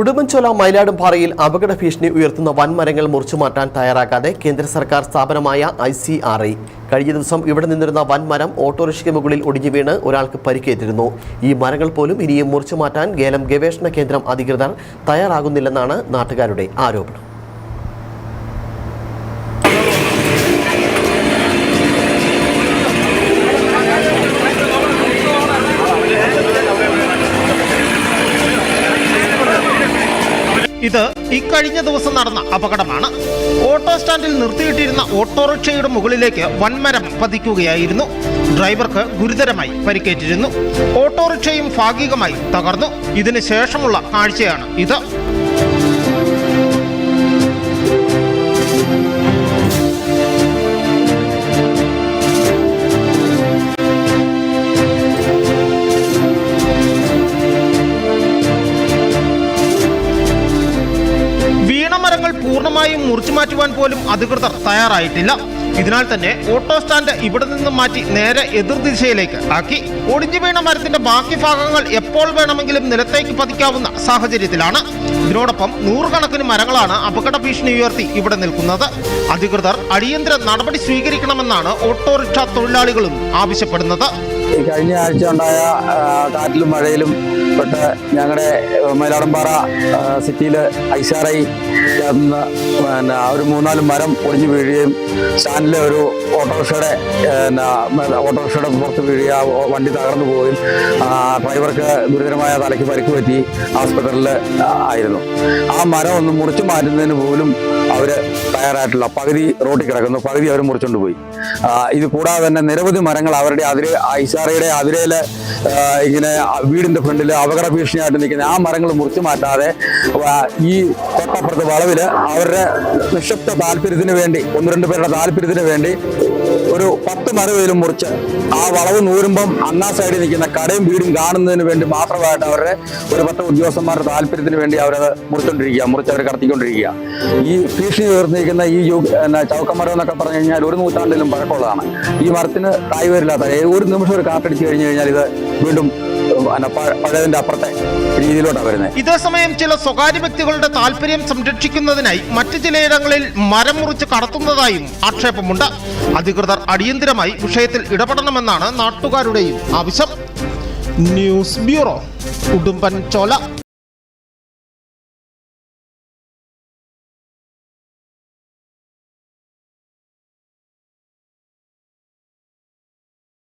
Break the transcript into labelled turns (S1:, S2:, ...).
S1: ഉടുമ്പൻചോല മയിലാടുംപാറയിൽ അപകട ഭീഷണി ഉയർത്തുന്ന വൻമരങ്ങൾ മുറിച്ചു മാറ്റാൻ തയ്യാറാകാതെ കേന്ദ്ര സർക്കാർ സ്ഥാപനമായ ഐ സി ആർ ഐ കഴിഞ്ഞ ദിവസം ഇവിടെ നിന്നിരുന്ന വൻമരം ഓട്ടോറിക്ഷയ്ക്ക് മുകളിൽ ഒടിഞ്ഞു വീണ് ഒരാൾക്ക് പരിക്കേറ്റിരുന്നു. ഈ മരങ്ങൾ പോലും ഇനിയും മുറിച്ചു മാറ്റാൻ ഗേലം ഗവേഷണ കേന്ദ്രം അധികൃതർ തയ്യാറാകുന്നില്ലെന്നാണ് നാട്ടുകാരുടെ ആരോപണം.
S2: ഇത് ഇക്കഴിഞ്ഞ ദിവസം നടന്ന അപകടമാണ്. ഓട്ടോ സ്റ്റാൻഡിൽ നിർത്തിയിട്ടിരുന്ന ഓട്ടോറിക്ഷയുടെ മുകളിലേക്ക് വൻമരം പതിക്കുകയായിരുന്നു. ഡ്രൈവർക്ക് ഗുരുതരമായി പരിക്കേറ്റിരുന്നു. ഓട്ടോറിക്ഷയും ഭാഗികമായി തകർന്നു. ഇതിന് ശേഷമുള്ള കാഴ്ചയാണ് ഇത്. വീണമരങ്ങൾ പൂർണമായും മുറിച്ചു മാറ്റുവാൻ പോലും അധികൃതർ തയ്യാറായിട്ടില്ല. ഇതിനാൽ തന്നെ ഓട്ടോ സ്റ്റാൻഡ് ഇവിടെ നിന്നും മാറ്റി നേരെ എതിർദിശയിലേക്ക് ആക്കി. ഒടിഞ്ഞു വീണ മരത്തിന്റെ ബാക്കി ഭാഗങ്ങൾ എപ്പോൾ വേണമെങ്കിലും നിലത്തേക്ക് പതിക്കാവുന്ന സാഹചര്യത്തിലാണ്. ഇതിനോടൊപ്പം നൂറുകണക്കിന് മരങ്ങളാണ് അപകട ഭീഷണി ഉയർത്തി ഇവിടെ നിൽക്കുന്നത്. അധികൃതർ അടിയന്തര നടപടി സ്വീകരിക്കണമെന്നാണ് ഓട്ടോറിക്ഷ തൊഴിലാളികളും ആവശ്യപ്പെടുന്നത്.
S3: ഈ കഴിഞ്ഞ ആഴ്ച ഉണ്ടായ കാറ്റിലും മഴയിലും പെട്ട് ഞങ്ങളുടെ മയിലാടമ്പാറ സിറ്റിയിൽ ഐസാറൈ ചേർന്ന് പിന്നെ ഒരു മൂന്നാൽ മരം ഒടിഞ്ഞു വീഴുകയും സ്റ്റാൻഡിലെ ഒരു ഓട്ടോറിക്ഷയുടെ പിന്നെ ഓട്ടോറിക്ഷയുടെ പുറത്ത് വീഴുക വണ്ടി തകർന്നു പോവുകയും ഡ്രൈവർക്ക് ഗുരുതരമായ തലയ്ക്ക് പരിക്ക് പറ്റി ആസ്പത്രിയിൽ ആയിരുന്നു. ആ മരം ഒന്ന് മുറിച്ചു മാറ്റുന്നതിന് പോലും അവർ തയ്യാറായിട്ടില്ല പകുതി റോട്ടിൽ കിടക്കുന്നു. പകുതി അവർ മുറിച്ചുകൊണ്ട് പോയി. ഇത് കൂടാതെ തന്നെ നിരവധി മരങ്ങൾ അവരുടെ അതിര് ഐസാറയുടെ അതിരയിലെ ഇങ്ങനെ വീടിന്റെ ഫ്രണ്ടിൽ അപകട ഭീഷണിയായിട്ട് നിൽക്കുന്ന ആ മരങ്ങൾ മുറിച്ചു മാറ്റാതെ ഈ തൊട്ടപ്പുറത്തെ വളവിൽ അവരുടെ നിശബ്ദ താല്പര്യത്തിന് വേണ്ടി ഒന്ന് രണ്ട് പേരുടെ താല്പര്യത്തിന് വേണ്ടി ഒരു പത്ത് മരവേലും മുറിച്ച് ആ വളവ് നൂരുമ്പം അന്നാ സൈഡിൽ നിൽക്കുന്ന കടയും വീടും കാണുന്നതിന് വേണ്ടി മാത്രമായിട്ട് അവരുടെ ഒരു പത്ത് ഉദ്യോഗസ്ഥന്മാരുടെ താല്പര്യത്തിന് വേണ്ടി അവരത് മുറിച്ചോണ്ടിരിക്കുക മുറിച്ച് അവർ കടത്തിക്കൊണ്ടിരിക്കുക. ഈ ഭീഷണി ഉയർന്നിരിക്കുന്ന ഈ ചൗക്കമരം എന്നൊക്കെ പറഞ്ഞു കഴിഞ്ഞാൽ ഒരു നൂറ്റാണ്ടിലും പഴക്കമുള്ളതാണ്. ഈ മരത്തിന് കായ് വരില്ലാത്ത ഒരു നിമിഷം ഒരു കാറ്റടിച്ച് കഴിഞ്ഞു കഴിഞ്ഞാൽ ഇത് വീണ്ടും അപ്പുറത്തെ രീതിയിലോട്ടാണ് വരുന്നത്
S2: ഇതേസമയം ചില സ്വകാര്യ വ്യക്തികളുടെ താല്പര്യം സംരക്ഷിക്കുന്നതിനായി മറ്റ് ചിലയിടങ്ങളിൽ മരം മുറിച്ച് കടത്തുന്നതായും ആക്ഷേപമുണ്ട്. അധികൃതർ അടിയന്തിരമായി വിഷയത്തിൽ ഇടപെടണമെന്നാണ് നാട്ടുകാരുടെയും ആവശ്യം. ന്യൂസ് ബ്യൂറോ ഉടുമ്പൻ ചോല